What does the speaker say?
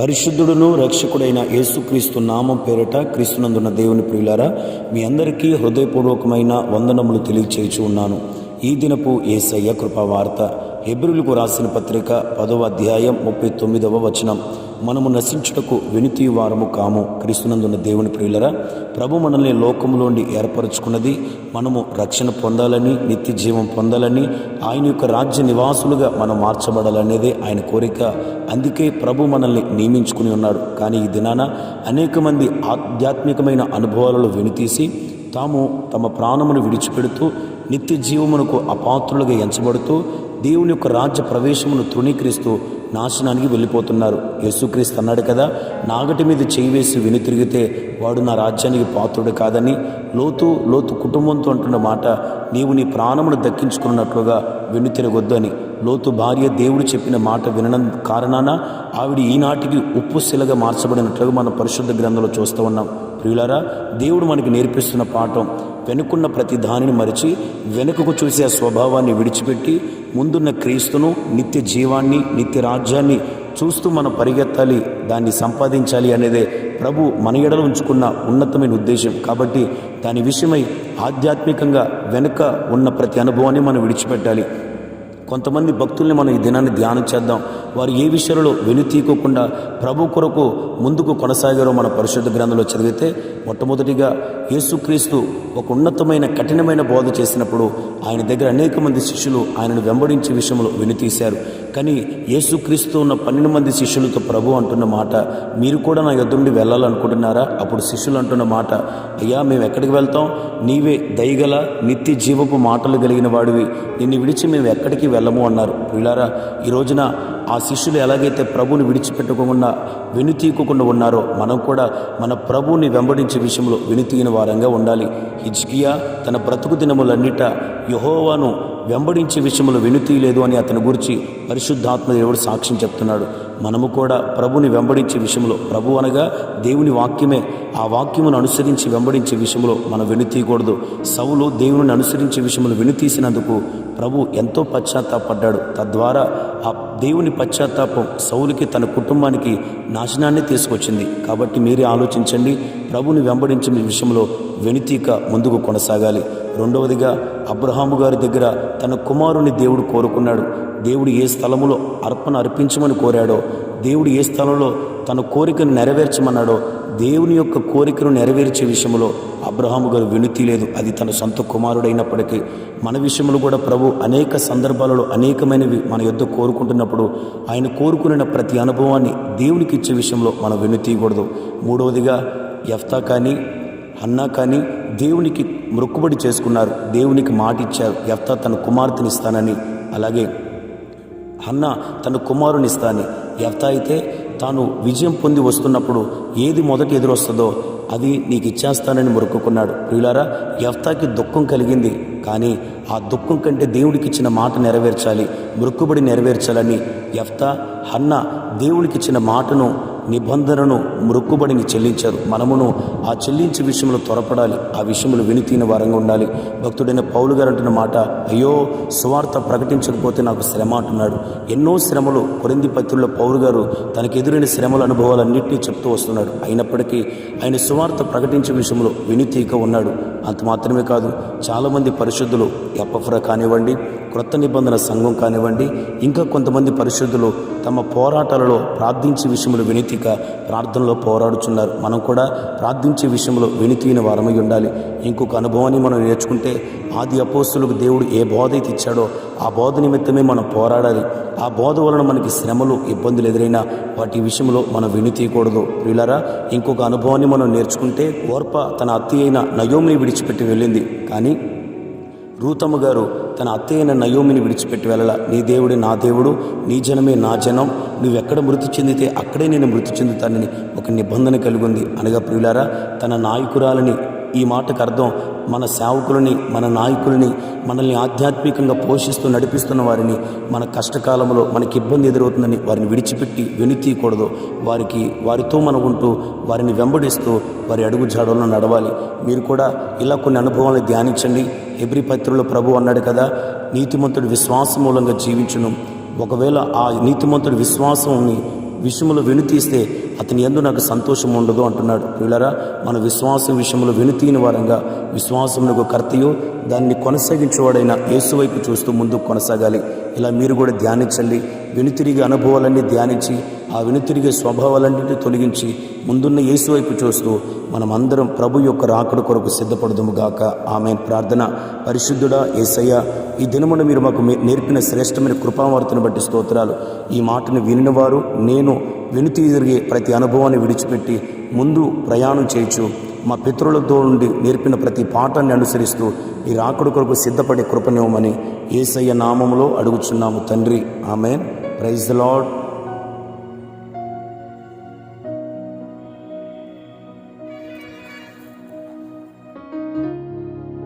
పరిశుద్ధుడును రక్షకుడైన యేసుక్రీస్తు నామం పేరిట క్రీస్తునందున్న దేవుని ప్రియులారా మీ అందరికీ హృదయపూర్వకమైన వందనములు తెలియచేయచు ఉన్నాను. ఈ దినపు ఏసయ్య కృపావార్త. హెబ్రిలకు రాసిన పత్రిక పదవ అధ్యాయం ముప్పై తొమ్మిదవ వచనం. మనము నశించుటకు వెనుతి వారము కాము. క్రీస్తునందున్న దేవుని ప్రియులరా ప్రభు మనల్ని లోకములోండి ఏర్పరచుకున్నది మనము రక్షణ పొందాలని నిత్య జీవం పొందాలని ఆయన యొక్క రాజ్య నివాసులుగా మనం మార్చబడాలనేదే ఆయన కోరిక. అందుకే ప్రభు మనల్ని నియమించుకుని ఉన్నాడు. కానీ ఈ దినాన అనేక మంది ఆధ్యాత్మికమైన అనుభవాలలో వెనుతీసి తాము తమ ప్రాణమును విడిచిపెడుతూ నిత్య జీవమునకు అపాత్రులుగా ఎంచబడుతూ దేవుని యొక్క రాజ్య ప్రవేశమును తృణీకరిస్తూ నాశనానికి వెళ్ళిపోతున్నారు. యేసుక్రీస్తు అన్నాడు కదా నాగటి మీద చేయి వేసి వెనుతిరిగితే వాడు నా రాజ్యానికి పాత్రుడు కాదని లోతు లోతు కుటుంబంతో అంటున్న మాట నీవు నీ ప్రాణమును దక్కించుకున్నట్లుగా వెనుతిరగొద్దు అని. లోతు భార్య దేవుడు చెప్పిన మాట వినడం కారణాన ఆవిడ ఈనాటికి ఉప్పు శిలగా మార్చబడినట్లుగా మనం పరిశుద్ధ గ్రంథంలో చూస్తూ ఉన్నాం. ప్రియులరా దేవుడు మనకి నేర్పిస్తున్న పాఠం వెనుకున్న ప్రతి దానిని మరిచి వెనుకకు చూసే స్వభావాన్ని విడిచిపెట్టి ముందున్న క్రీస్తును నిత్య జీవాన్ని నిత్య రాజ్యాన్ని చూస్తూ మనం పరిగెత్తాలి దాన్ని సంపాదించాలి అనేదే ప్రభు మన ఎడలు ఉంచుకున్న ఉన్నతమైన ఉద్దేశం. కాబట్టి దాని విషయమై ఆధ్యాత్మికంగా వెనుక ఉన్న ప్రతి అనుభవాన్ని మనం విడిచిపెట్టాలి. కొంతమంది భక్తుల్ని మనం ఈ దినాన్ని ధ్యానం చేద్దాం. వారు ఏ విషయంలో వెనుతీకోకుండా ప్రభు కొరకు ముందుకు కొనసాగారో మన పరిశుద్ధ గ్రంథంలో చదివితే మొట్టమొదటిగా యేసుక్రీస్తు ఒక ఉన్నతమైన కఠినమైన బోధ చేసినప్పుడు ఆయన దగ్గర అనేక మంది శిష్యులు ఆయనను వెంబడించే విషయంలో వెనుతీశారు కానీ యేసుక్రీస్తు ఉన్న పన్నెండు మంది శిష్యులతో ప్రభు అంటున్న మాట మీరు కూడా నా యొద్ద నుండి వెళ్ళాలనుకుంటున్నారా? అప్పుడు శిష్యులు అంటున్న మాట అయ్యా మేము ఎక్కడికి వెళ్తాం? నీవే దయగల నిత్య జీవపు మాటలు కలిగిన వాడివి. నిన్ను విడిచి మేము ఎక్కడికి వెళ్ళము అన్నారు. వీళ్ళారా ఈ రోజున ఆ శిష్యులు ఎలాగైతే ప్రభుని విడిచిపెట్టకుండా వెనుతీయకుండా ఉన్నారో మనం కూడా మన ప్రభుని వెంబడించే విషయంలో వెనుతీయని వారంగా ఉండాలి. హిజ్కియా తన బ్రతుకు దినములన్నిట యహోవాను వెంబడించే విషయంలో వెనుతీయలేదు అని అతని గురించి పరిశుద్ధాత్మ దేవుడు సాక్ష్యం చెప్తున్నాడు. మనము కూడా ప్రభుని వెంబడించే విషయంలో ప్రభు అనగా దేవుని వాక్యమే. ఆ వాక్యమును అనుసరించి వెంబడించే విషయంలో మనం వెనుతీయకూడదు. సౌలు దేవుని అనుసరించే విషయంలో వెనుతీసినందుకు ప్రభు ఎంతో పశ్చాత్తాపడ్డాడు. తద్వారా ఆ దేవుని పశ్చాత్తాపం సౌలుకి తన కుటుంబానికి నాశనాన్ని తీసుకొచ్చింది. కాబట్టి మీరే ఆలోచించండి ప్రభుని వెంబడించే విషయంలో వెనుతీక ముందుకు కొనసాగాలి. రెండవదిగా అబ్రహాము గారి దగ్గర తన కుమారుని దేవుడు కోరుకున్నాడు. దేవుడు ఏ స్థలములో అర్పణ అర్పించమని కోరాడో దేవుడు ఏ స్థలంలో తన కోరికను నెరవేర్చమన్నాడో దేవుని యొక్క కోరికను నెరవేర్చే విషయంలో అబ్రహాము గారు వెనుతీలేదు అది తన సొంత కుమారుడైనప్పటికీ మన విషయంలో కూడా ప్రభు అనేక సందర్భాలలో అనేకమైనవి మన యొద్ద కోరుకుంటున్నప్పుడు ఆయన కోరుకున్న ప్రతి అనుభవాన్ని దేవునికి ఇచ్చే విషయంలో మనం వెనుతీయకూడదు మూడవదిగా ఎఫ్తా కానీ అన్నా కానీ దేవునికి మొక్కుబడి చేసుకున్నారు. దేవునికి మాట ఇచ్చారు. ఎఫ్తా తన కుమార్తెనిస్తానని అలాగే అన్న తన కుమారునిస్తాని ఇస్తానని అయితే తాను విజయం పొంది వస్తున్నప్పుడు ఏది మొదట ఎదురొస్తుందో అది నీకు ఇచ్చేస్తానని మొరుక్కున్నాడు ప్రియులారా ఎఫ్తాకి దుఃఖం కలిగింది. కానీ ఆ దుఃఖం కంటే దేవుడికి ఇచ్చిన మాట నెరవేర్చాలి మృక్కుబడి నెరవేర్చాలని ఎఫ్తా హన్న దేవుడికి ఇచ్చిన మాటను నిబంధనను మృక్కుబడిని చెల్లించారు. మనమును ఆ చెల్లించే విషయంలో త్వరపడాలి. ఆ విషయంలో వినితీన వారంగా ఉండాలి. భక్తుడైన పౌలు గారు అంటున్న మాట అయ్యో సువార్త ప్రకటించకపోతే నాకు శ్రమ అంటున్నాడు. ఎన్నో శ్రమలు కొరింది పత్రుల్లో పౌరు గారు తనకు ఎదురైన శ్రమల అనుభవాలన్నింటినీ చెప్తూ వస్తున్నాడు. అయినప్పటికీ ఆయన సువార్త ప్రకటించే విషయంలో వినితీక ఉన్నాడు. అంత మాత్రమే కాదు చాలామంది పరిశుద్ధులు ఎప్పఫ్రా కానివ్వండి క్రొత్త నిబంధన సంఘం కానివ్వండి ఇంకా కొంతమంది పరిశుద్ధులు తమ పోరాటాలలో ప్రార్థించే విషయంలో వినితిక ప్రార్థనలో పోరాడుచున్నారు. మనం కూడా ప్రార్థించే విషయంలో వినితీన వారమై ఉండాలి. ఇంకొక అనుభవాన్ని మనం నేర్చుకుంటే ఆది అపోస్తులకు దేవుడు ఏ బోధ అయితే ఇచ్చాడో ఆ బోధ నిమిత్తమే మనం పోరాడాలి. ఆ బోధ వలన మనకి శ్రమలు ఇబ్బందులు ఎదురైనా వాటి విషయంలో మనం వెనుతీయకూడదు. వీళ్ళరా ఇంకొక అనుభవాన్ని మనం నేర్చుకుంటే ఓర్ప తన అత్తి అయిన నయోమిని విడిచిపెట్టి వెళ్ళింది. కానీ రూతమ్మ గారు తన అత్తయ్యైన నయోమిని విడిచిపెట్టి వెళ్ళాల. నీ దేవుడే నా దేవుడు నీ జనమే నా జనం. నువ్వెక్కడ మృతి చెందితే అక్కడే నేను మృతి చెందుతానని ఒక నిబంధన కలిగి ఉంది. అనగా ప్రియులారా తన నాయకురాలని ఈ మాటకు అర్థం మన సేవకులని మన నాయకులని మనల్ని ఆధ్యాత్మికంగా పోషిస్తూ నడిపిస్తున్న వారిని మన కష్టకాలంలో మనకి ఇబ్బంది ఎదురవుతుందని వారిని విడిచిపెట్టి వెనుతీయకూడదు వారికి వారితో మనం ఉంటూ వారిని వెంబడిస్తూ వారి అడుగు జాడలను నడవాలి. మీరు కూడా ఇలా కొన్ని అనుభవాలను ధ్యానించండి. ఎబ్రి పత్రిలో ప్రభు అన్నాడు కదా నీతిమంతుడు విశ్వాసం మూలంగా జీవించును. ఒకవేళ ఆ నీతిమంతుడి విశ్వాసంని విషయంలో వినుతీస్తే అతని ఎందు నాకు సంతోషం ఉండదు అంటున్నాడు. వీళ్ళరా మన విశ్వాసం విషయంలో వెనుతీని వారంగా విశ్వాసమునకు కర్తయో దాన్ని కొనసాగించేవాడైన యేసు వైపు చూస్తూ ముందుకు కొనసాగాలి. ఇలా మీరు కూడా ధ్యానించండి. వెనుతిరిగే అనుభవాలన్నీ ధ్యానించి ఆ వెనుతిరిగే స్వభావాలన్నింటినీ తొలగించి ముందున్న యేసు వైపు చూస్తూ మనమందరం ప్రభు యొక్క రాకడ కొరకు సిద్ధపడదుము గాక. ఆమె ప్రార్థన. పరిశుద్ధుడా ఏసయ్య ఈ దినమున మీరు మాకు నేర్పిన శ్రేష్టమైన కృపావార్తను బట్టి స్తోత్రాలు. ఈ మాటను వినినవారు నేను వెనుతిరిగే ప్రతి అనుభవాన్ని విడిచిపెట్టి ముందు ప్రయాణం చేయొచ్చు మా పితరులతో నుండి నేర్పిన ప్రతి పాఠాన్ని అనుసరిస్తూ ఈ రాకుడు కొరకు సిద్ధపడే కృపనివ్వమని ఏసయ్య నామములో అడుగుచున్నాము తండ్రి. ఆమె ప్రైజ్ ద లాడ్